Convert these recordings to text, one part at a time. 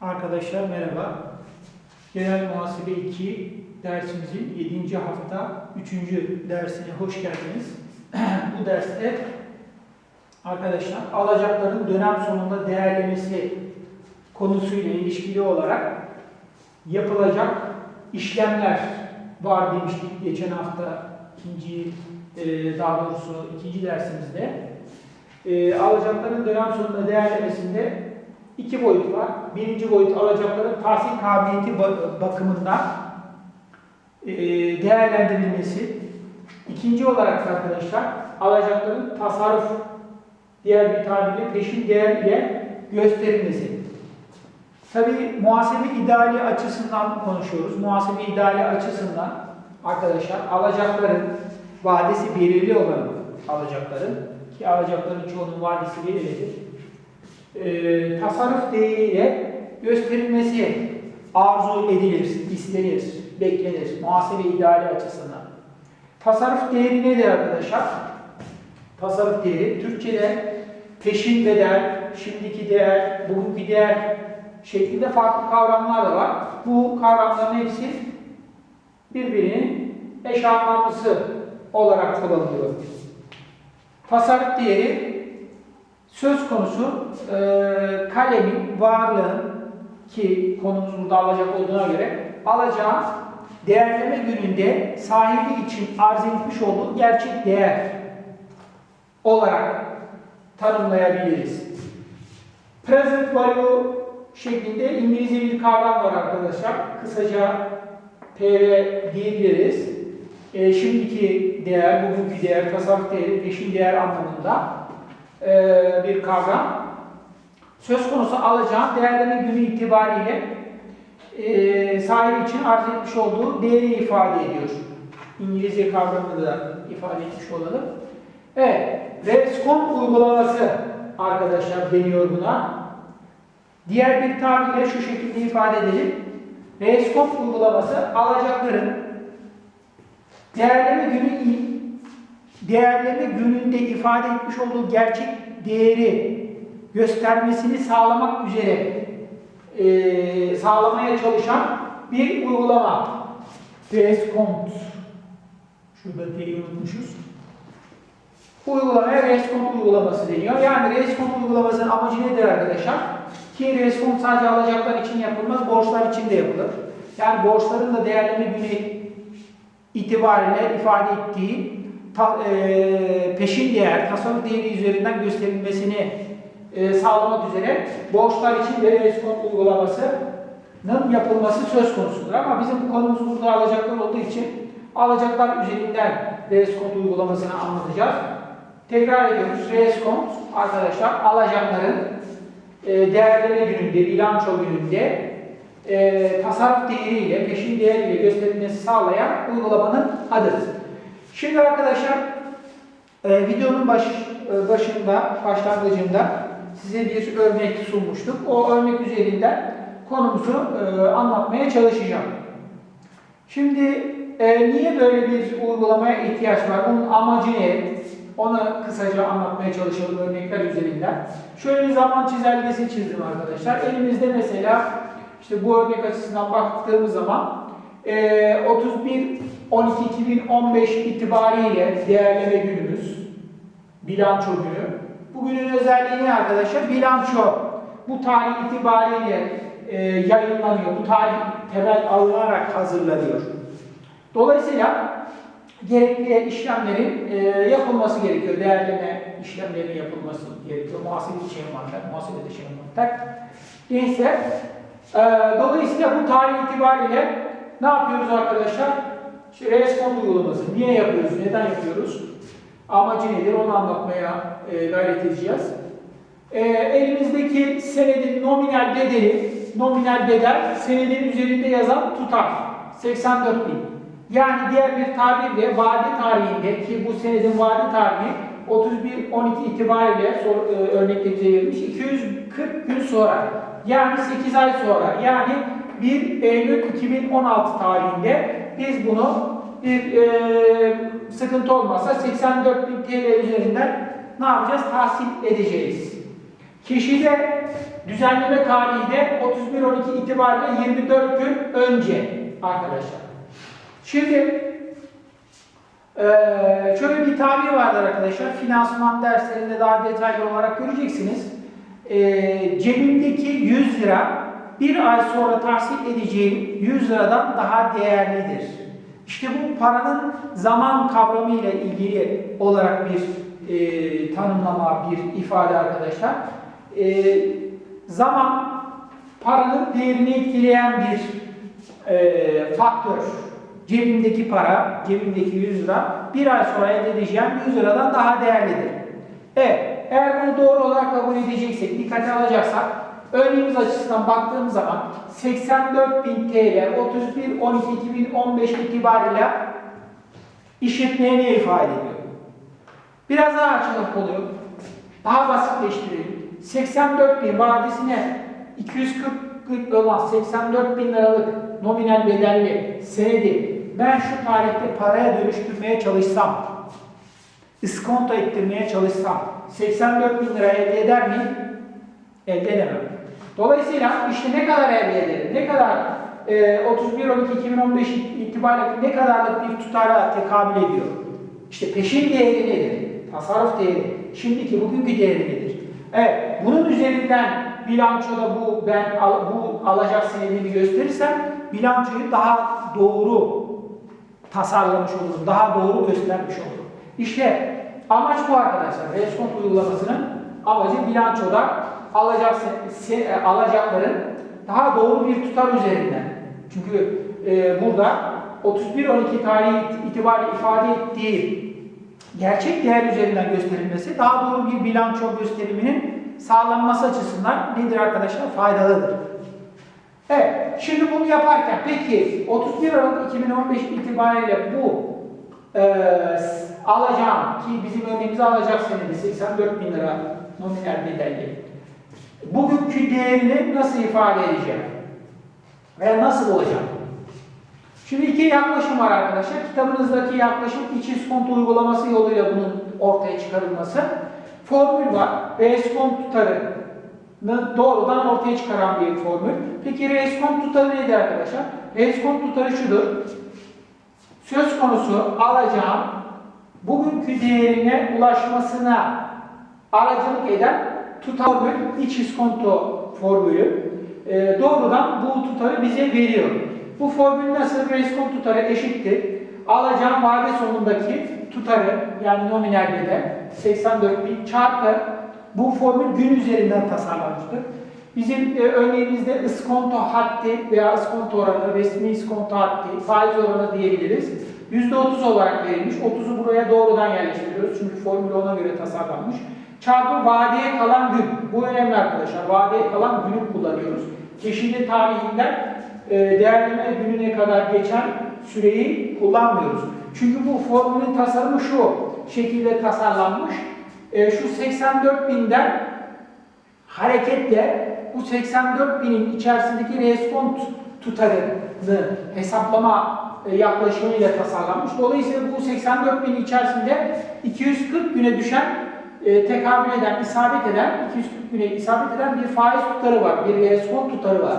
Arkadaşlar merhaba. Genel Muhasebe 2 dersimizin 7. hafta 3. dersine hoş geldiniz. Bu derste arkadaşlar alacakların dönem sonunda değerlemesi konusuyla ilişkili olarak yapılacak işlemler var demiştik geçen hafta ikinci e, daha doğrusu ikinci dersimizde. E, alacakların dönem sonunda değerlemesinde iki boyut var. Birinci boyut alacakların tahsil kabiliyeti ba- bakımından e, değerlendirilmesi. İkinci olarak da arkadaşlar alacakların tasarruf diğer bir tabirle peşin değer ile gösterilmesi. Tabii muhasebe ideali açısından konuşuyoruz. Muhasebe ideali açısından arkadaşlar alacakların vadesi belirli olan alacakların ki alacakların çoğunun vadesi belirlidir. Ee, tasarruf değeriyle gösterilmesi arzu edilir, istenir, beklenir muhasebe ideali açısından. Tasarruf değeri nedir arkadaşlar? Tasarruf değeri Türkçe'de peşin bedel, şimdiki değer, bugünkü değer şeklinde farklı kavramlar da var. Bu kavramların hepsi birbirinin eş anlamlısı olarak kullanılıyor. Tasarruf değeri söz konusu e, kalemin, varlığın ki konumuz burada alacak olduğuna göre alacağın değerleme gününde sahibi için arz etmiş olduğu gerçek değer olarak tanımlayabiliriz. Present value şeklinde İngilizce bir kavram var arkadaşlar. Kısaca PV diyebiliriz. E, şimdiki değer, bugünkü değer, tasarruf değeri, peşin değer anlamında e, bir kavram. Söz konusu alacağın değerleme günü itibariyle e, sahibi için arz etmiş olduğu değeri ifade ediyor. İngilizce kavramını da ifade etmiş olalım. Evet, Rescom uygulaması arkadaşlar deniyor buna. Diğer bir tabirle şu şekilde ifade edelim. Rescom uygulaması alacakların değerleme günü değerleme gününde ifade etmiş olduğu gerçek değeri göstermesini sağlamak üzere e, sağlamaya çalışan bir uygulama. Rescont. Şurada T'yi unutmuşuz. Uygulamaya Rescont uygulaması deniyor. Yani Rescont uygulamasının amacı nedir arkadaşlar? Ki Rescont sadece alacaklar için yapılmaz, borçlar için de yapılır. Yani borçların da değerleme günü itibariyle ifade ettiği ta, e, peşin değer, tasarruf değeri üzerinden gösterilmesini e, sağlamak üzere borçlar için de reskont uygulamasının yapılması söz konusudur. Ama bizim bu konumuz burada alacaklar olduğu için alacaklar üzerinden reskont uygulamasını anlatacağız. Tekrar ediyoruz. Reskont arkadaşlar alacakların e, değerleme gününde, bilanço gününde e, tasarruf değeriyle, peşin değeriyle gösterilmesi sağlayan uygulamanın adıdır. Şimdi arkadaşlar e, videonun baş, e, başında, başlangıcında size bir örnek sunmuştuk. O örnek üzerinden konumuzu e, anlatmaya çalışacağım. Şimdi e, niye böyle bir uygulamaya ihtiyaç var? Onun amacı ne? Onu kısaca anlatmaya çalışalım örnekler üzerinden. Şöyle bir zaman çizelgesi çizdim arkadaşlar. Elimizde mesela işte bu örnek açısından baktığımız zaman e, 31 12 2015 itibariyle değerleme günümüz bilanço günü. Bugünün özelliği ne arkadaşlar? Bilanço bu tarih itibariyle e, yayınlanıyor. Bu tarih temel alınarak hazırlanıyor. Dolayısıyla gerekli işlemlerin e, yapılması gerekiyor. Değerleme işlemlerinin yapılması gerekiyor. Muhasebe şemalar, muhasebede şemalar. Neyse, e, dolayısıyla bu tarih itibariyle ne yapıyoruz arkadaşlar? İşte reskont uygulaması. Niye yapıyoruz? Neden yapıyoruz? Amacı nedir? Onu anlatmaya e, gayret edeceğiz. E, elimizdeki senedin nominal bedeli, nominal bedel senedin üzerinde yazan tutar. 84 bin. Yani diğer bir tabirle vade tarihinde ki bu senedin vade tarihi 31-12 itibariyle e, örnekte bize verilmiş 240 gün sonra yani 8 ay sonra yani 1 Eylül 2016 tarihinde biz bunu bir e, sıkıntı olmazsa 84 bin TL üzerinden ne yapacağız? Tahsil edeceğiz. Kişide düzenleme tarihi de 31-12 itibariyle 24 gün önce arkadaşlar. Şimdi eee, şöyle bir tabir vardır arkadaşlar. Finansman derslerinde daha detaylı olarak göreceksiniz. Eee cebimdeki 100 lira bir ay sonra tahsil edeceğim 100 liradan daha değerlidir. İşte bu paranın zaman kavramı ile ilgili olarak bir eee, tanımlama, bir ifade arkadaşlar. Eee, zaman paranın değerini etkileyen bir eee, faktör. Cebimdeki para, cebimdeki 100 lira bir ay sonra elde edeceğim 100 liradan daha değerlidir. Evet, eğer bunu doğru olarak kabul edeceksek, dikkate alacaksak, örneğimiz açısından baktığımız zaman 84.000 TL 31 12 2015 itibariyle işletmeye ne ifade ediyor? Biraz daha açılıp oluyor. Daha basitleştirelim. 84 bin vadesine 240 olan 84 bin liralık nominal bedelli senedi ben şu tarihte paraya dönüştürmeye çalışsam, iskonto ettirmeye çalışsam 84 bin lira elde eder miyim? Elde edemem. Dolayısıyla işte ne kadar elde? Ne kadar e, 31-12-2015 itibariyle ne kadarlık bir tutara tekabül ediyor? İşte peşin değeri nedir? Tasarruf değeri. Şimdiki bugünkü değeri nedir? Evet, bunun üzerinden bilançoda bu ben bu alacak senedini gösterirsem bilançoyu daha doğru tasarlamış olurum, daha doğru göstermiş olurum. İşte amaç bu arkadaşlar. Reskont uygulamasının amacı bilançoda alacak se- se- alacakların daha doğru bir tutar üzerinden. Çünkü e, burada 31-12 tarihi it- itibariyle ifade ettiği gerçek değer üzerinden gösterilmesi daha doğru bir bilanço gösteriminin sağlanması açısından nedir arkadaşlar? Faydalıdır. Evet, şimdi bunu yaparken peki 31 Aralık 2015 itibariyle bu e, alacağım ki bizim örneğimizi alacak senedi 84 bin lira nominal bedelli. Bugünkü değerini nasıl ifade edeceğim? Veya nasıl olacak? Şimdi iki yaklaşım var arkadaşlar. Kitabınızdaki yaklaşım iç iskonto uygulaması yoluyla bunun ortaya çıkarılması. Formül var. Reskont tutarını doğrudan ortaya çıkaran bir formül. Peki reskont tutarı nedir arkadaşlar? Reskont tutarı şudur. Söz konusu alacağım bugünkü değerine ulaşmasına aracılık eden tutar iç iskonto formülü e, doğrudan bu tutarı bize veriyor. Bu formül nasıl? Reskont tutarı eşittir. Alacağım vade sonundaki tutarı yani nominal bedel 84 bin çarpı bu formül gün üzerinden tasarlanmıştır. Bizim e, örneğimizde iskonto haddi veya iskonto oranı, resmi iskonto haddi, faiz oranı diyebiliriz. %30 olarak verilmiş. 30'u buraya doğrudan yerleştiriyoruz. Çünkü formül ona göre tasarlanmış. Çarpı vadeye kalan gün. Bu önemli arkadaşlar. Vadeye kalan günü kullanıyoruz. Çeşitli tarihinden e, değerleme gününe kadar geçen süreyi kullanmıyoruz. Çünkü bu formülün tasarımı şu şekilde tasarlanmış. E, şu 84 binden hareketle bu 84 binin içerisindeki reskont tutarını hesaplama e, yaklaşımıyla tasarlanmış. Dolayısıyla bu 84 bin içerisinde 240 güne düşen e, tekabül eden, isabet eden, 240 güne isabet eden bir faiz tutarı var, bir reskont tutarı var.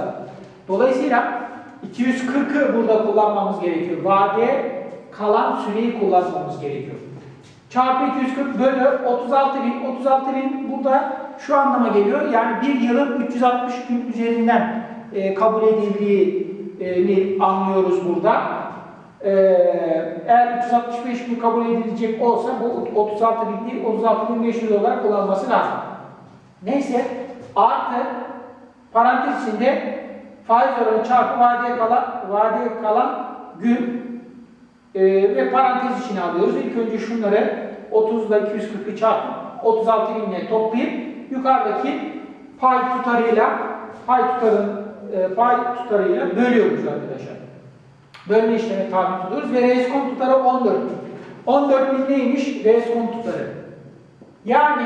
Dolayısıyla 240'ı burada kullanmamız gerekiyor. Vadeye kalan süreyi kullanmamız gerekiyor. Çarpı 240 bölü 36 bin. 36 bin burada şu anlama geliyor. Yani bir yılın 360 gün üzerinden e, kabul edildiğini anlıyoruz burada. E, eğer 365 gün kabul edilecek olsa bu 36 bin değil 36 bin 500 olarak kullanılması lazım. Neyse artı parantez içinde faiz oranı çarpı vadeye kalan, vadeye kalan gün ee, ve parantez içine alıyoruz. İlk önce şunları 30 ile 240'ı çarpıp 36 binle toplayıp yukarıdaki pay tutarıyla pay tutarın e, pay tutarıyla bölüyoruz arkadaşlar. Bölme işlemi tabi tutuyoruz ve reskont tutarı 14 bin. 14 bin neymiş? Reskont tutarı. Yani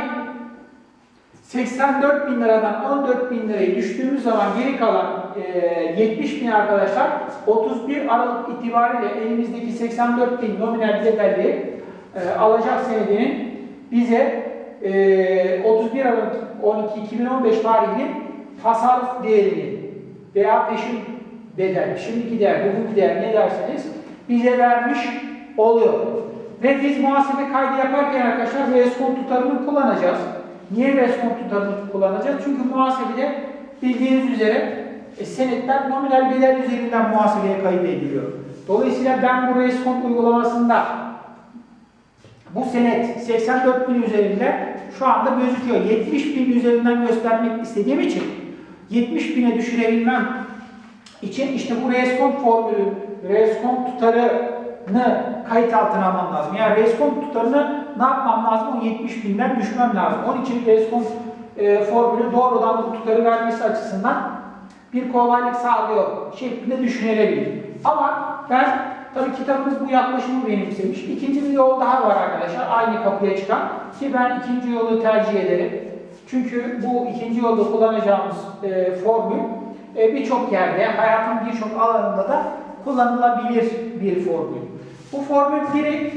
84 bin liradan 14 bin liraya düştüğümüz zaman geri kalan e, 70 bin arkadaşlar 31 Aralık itibariyle elimizdeki 84 bin nominal bedelli e, alacak senedinin bize e, 31 Aralık 12-2015 tarihli tasarruf değerini veya peşin bedel, şimdiki değer, bugünkü değer ne derseniz bize vermiş oluyor. Ve biz muhasebe kaydı yaparken arkadaşlar reskont tutarını kullanacağız. Niye reskont tutarını kullanacağız? Çünkü muhasebede bildiğiniz üzere e, senetler nominal bedel üzerinden muhasebeye kayıt ediliyor. Dolayısıyla ben bu reskont uygulamasında bu senet 84 bin üzerinde şu anda gözüküyor. 70 bin üzerinden göstermek istediğim için 70 bine düşürebilmem için işte bu reskont formülü, reskont tutarını kayıt altına almam lazım. Yani reskont tutarını ne yapmam lazım? O 70 binden düşmem lazım. Onun için reskont e, formülü doğrudan bu tutarı vermesi açısından bir kolaylık sağlıyor şeklinde düşünülebilir. Ama ben tabii kitabımız bu yaklaşımı benimsemiş. İkinci bir yol daha var arkadaşlar. Aynı kapıya çıkan ki ben ikinci yolu tercih ederim. Çünkü bu ikinci yolda kullanacağımız e, formül e, birçok yerde, hayatın birçok alanında da kullanılabilir bir formül. Bu formül direkt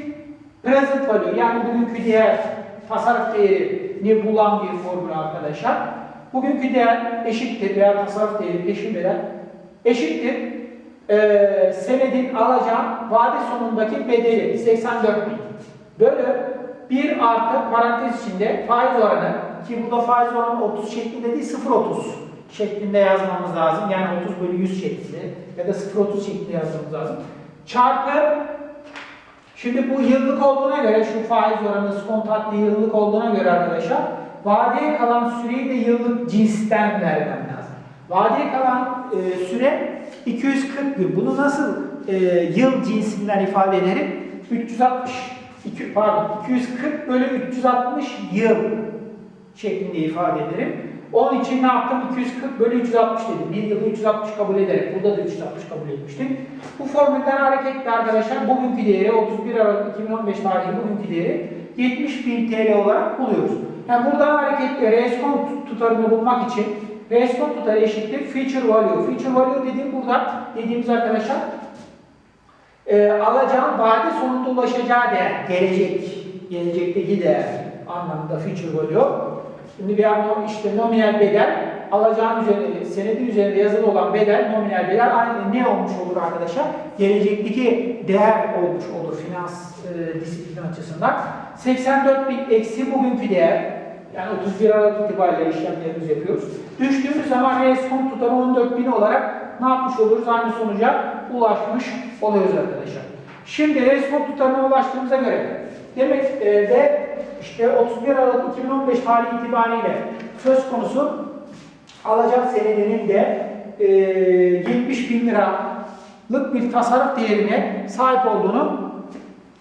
present value yani bugünkü değer, tasarruf değerini bulan bir formül arkadaşlar. Bugünkü değer eşittir veya tasarruf değeri bedel eşittir. Ee, senedin alacağı vade sonundaki bedeli 84 bin. Bölü 1 artı parantez içinde faiz oranı ki burada faiz oranı 30 şeklinde değil 0.30 şeklinde yazmamız lazım. Yani 30 bölü 100 şeklinde ya da 0.30 şeklinde yazmamız lazım. Çarpı Şimdi bu yıllık olduğuna göre şu faiz oranı skontatlı yıllık olduğuna göre arkadaşlar vadeye kalan süreyi de yıllık cinsten vermem lazım. Vadeye kalan e, süre 240 gün. Bunu nasıl e, yıl cinsinden ifade ederim? 360 iki, pardon 240 bölü 360 yıl şeklinde ifade ederim. Onun için ne yaptım? 240 bölü 360 dedim. Bir yılı 360 kabul ederek. Burada da 360 kabul etmiştim. Bu formülden hareketle arkadaşlar bugünkü değeri 31 Aralık 2015 tarihli bugünkü değeri 70.000 TL olarak buluyoruz. Yani buradan hareketle reskont tutarını bulmak için reskont tutarı eşittir feature value. Feature value dediğim burada dediğimiz arkadaşlar e, alacağın vade sonunda ulaşacağı değer, gelecek, gelecekteki değer anlamında feature value. Şimdi bir anlam işte nominal bedel, alacağın üzerinde, senedi üzerinde yazılı olan bedel, nominal bedel aynı ne olmuş olur arkadaşlar? Gelecekteki değer olmuş olur finans e, disiplini açısından. 84 bin eksi bugünkü değer, yani 31 Aralık itibariyle işlemlerimizi yapıyoruz. Düştüğümüz zaman reskont tutarı 14 bin olarak ne yapmış oluruz? Aynı sonuca ulaşmış oluyoruz arkadaşlar. Şimdi reskont tutarına ulaştığımıza göre demek e, de işte 31 Aralık 2015 tarihi itibariyle söz konusu alacak senedinin de e, 70 bin liralık bir tasarruf değerine sahip olduğunu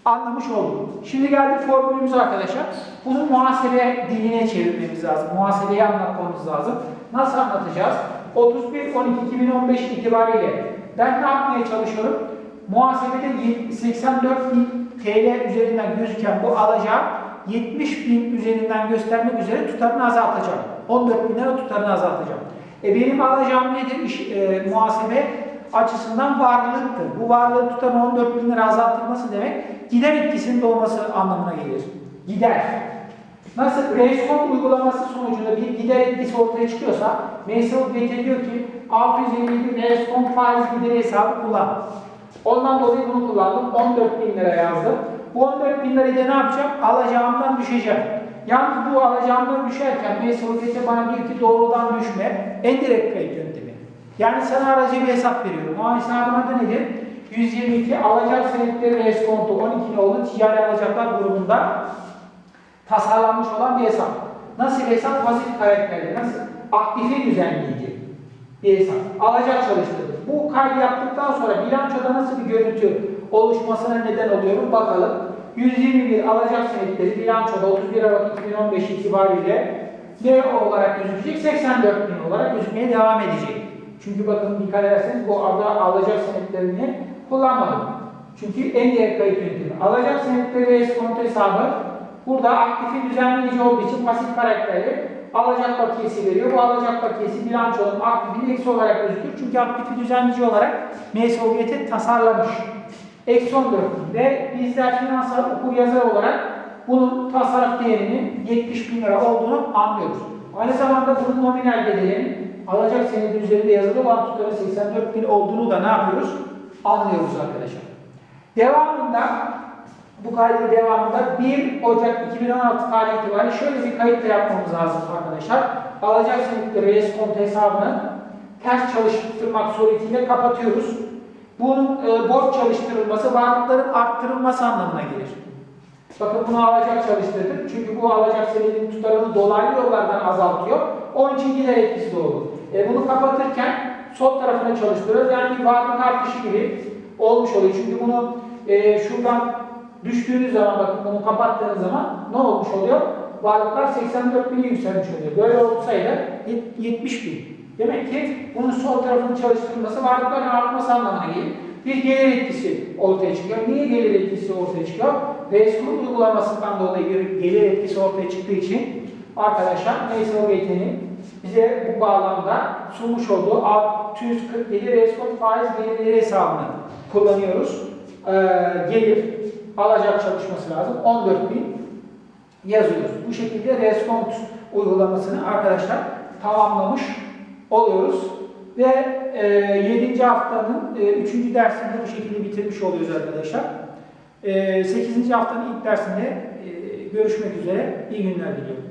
anlamış olduk. Şimdi geldi formülümüz arkadaşlar. Bunu muhasebe diline çevirmemiz lazım. Muhasebeyi anlatmamız lazım. Nasıl anlatacağız? 31-12-2015 itibariyle ben ne yapmaya çalışıyorum? Muhasebede 84 bin TL üzerinden gözüken bu alacağı 70 bin üzerinden göstermek üzere tutarını azaltacağım. 14 bin lira tutarını azaltacağım. E benim alacağım nedir? İş, e, muhasebe açısından varlıktır. Bu varlığı tutan 14 bin lira azaltılması demek gider etkisinin doğması anlamına gelir. Gider. Nasıl reskont uygulaması sonucunda bir gider etkisi ortaya çıkıyorsa Mesul getiriyor ki 657 reskont faiz gideri hesabı kullan. Ondan dolayı bunu kullandım. 14 bin lira yazdım. Bu 14 bin lirayı da ne yapacağım? Alacağımdan düşeceğim. Yalnız bu alacağımdan düşerken Mesul bana diyor ki doğrudan düşme. Endirekt kayıt yöntemi. Yani sana aracı bir hesap veriyorum. O hesabın adı nedir? 122 alacak senetleri reskontu 12 oldu ticari alacaklar grubunda tasarlanmış olan bir hesap. Nasıl bir hesap? Pasif karakterli. Nasıl? Aktifi düzenleyici bir hesap. Alacak çalıştırdı. Bu kaydı yaptıktan sonra bilançoda nasıl bir görüntü oluşmasına neden oluyorum bakalım. 121 alacak senetleri bilançoda 31 Aralık 2015 itibariyle ne olarak gözükecek? 84 bin olarak gözükmeye devam edecek. Çünkü bakın dikkat ederseniz bu arada alacak senetlerini kullanmadım. Çünkü en diğer kayıt yöntemi. Alacak senetleri eskonto hesabı burada aktifi düzenleyici olduğu için pasif karakterli alacak bakiyesi veriyor. Bu alacak bakiyesi bilançonun aktifinin eksi olarak gözükür. Çünkü aktifi düzenleyici olarak MSOVYT tasarlamış. Eksi 14 ve bizler finansal okur yazar olarak bunun tasarruf değerinin 70 bin lira olduğunu anlıyoruz. Aynı zamanda bunun nominal bedelinin alacak senedin üzerinde yazılı olan tutarın 84 bin olduğunu da ne yapıyoruz? Anlıyoruz arkadaşlar. Devamında bu kaydın devamında 1 Ocak 2016 tarihi itibariyle şöyle bir kayıt da yapmamız lazım arkadaşlar. Alacak senetleri reskont hesabını ters çalıştırmak suretiyle kapatıyoruz. Bunun e, borç çalıştırılması varlıkların arttırılması anlamına gelir. Bakın bunu alacak çalıştırdık. Çünkü bu alacak senedin tutarını dolaylı yollardan azaltıyor. Onun için gider etkisi doğru. E, bunu kapatırken sol tarafına çalıştırıyoruz. Yani bir varlık artışı gibi olmuş oluyor. Çünkü bunu e, şuradan düştüğünüz zaman bakın bunu kapattığınız zaman ne olmuş oluyor? Varlıklar 84 bine yükselmiş oluyor. Böyle olsaydı yet- 70 bin. Demek ki bunun sol tarafının çalıştırılması varlıkların artması anlamına gelir. Bir gelir etkisi ortaya çıkıyor. Niye gelir etkisi ortaya çıkıyor? Rescue uygulamasından dolayı bir gelir etkisi ortaya çıktığı için arkadaşlar o yeteneği bize bu bağlamda sunmuş olduğu 647 Rescue faiz gelirleri hesabını kullanıyoruz. Ee, gelir alacak çalışması lazım. 14 bin yazıyoruz. Bu şekilde reskont uygulamasını arkadaşlar tamamlamış oluyoruz. Ve e, 7. haftanın e, 3. dersini bu şekilde bitirmiş oluyoruz arkadaşlar. E, 8. haftanın ilk dersinde e, görüşmek üzere. İyi günler diliyorum.